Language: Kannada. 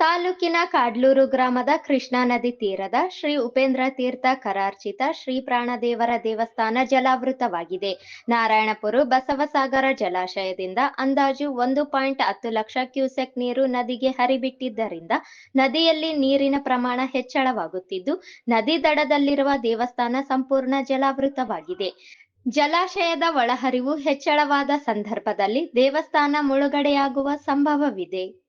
ತಾಲೂಕಿನ ಕಾಡ್ಲೂರು ಗ್ರಾಮದ ಕೃಷ್ಣಾ ನದಿ ತೀರದ ಶ್ರೀ ಉಪೇಂದ್ರ ತೀರ್ಥ ಕರಾರ್ಚಿತ ಶ್ರೀ ಪ್ರಾಣದೇವರ ದೇವಸ್ಥಾನ ಜಲಾವೃತವಾಗಿದೆ. ನಾರಾಯಣಪುರ ಬಸವಸಾಗರ ಜಲಾಶಯದಿಂದ ಅಂದಾಜು ಒಂದು ಪಾಯಿಂಟ್ ಹತ್ತು ಲಕ್ಷ ಕ್ಯೂಸೆಕ್ ನೀರು ನದಿಗೆ ಹರಿಬಿಟ್ಟಿದ್ದರಿಂದ ನದಿಯಲ್ಲಿ ನೀರಿನ ಪ್ರಮಾಣ ಹೆಚ್ಚಳವಾಗುತ್ತಿದ್ದು, ನದಿ ದಡದಲ್ಲಿರುವ ದೇವಸ್ಥಾನ ಸಂಪೂರ್ಣ ಜಲಾವೃತವಾಗಿದೆ. ಜಲಾಶಯದ ಒಳಹರಿವು ಹೆಚ್ಚಳವಾದ ಸಂದರ್ಭದಲ್ಲಿ ದೇವಸ್ಥಾನ ಮುಳುಗಡೆಯಾಗುವ ಸಂಭವವಿದೆ.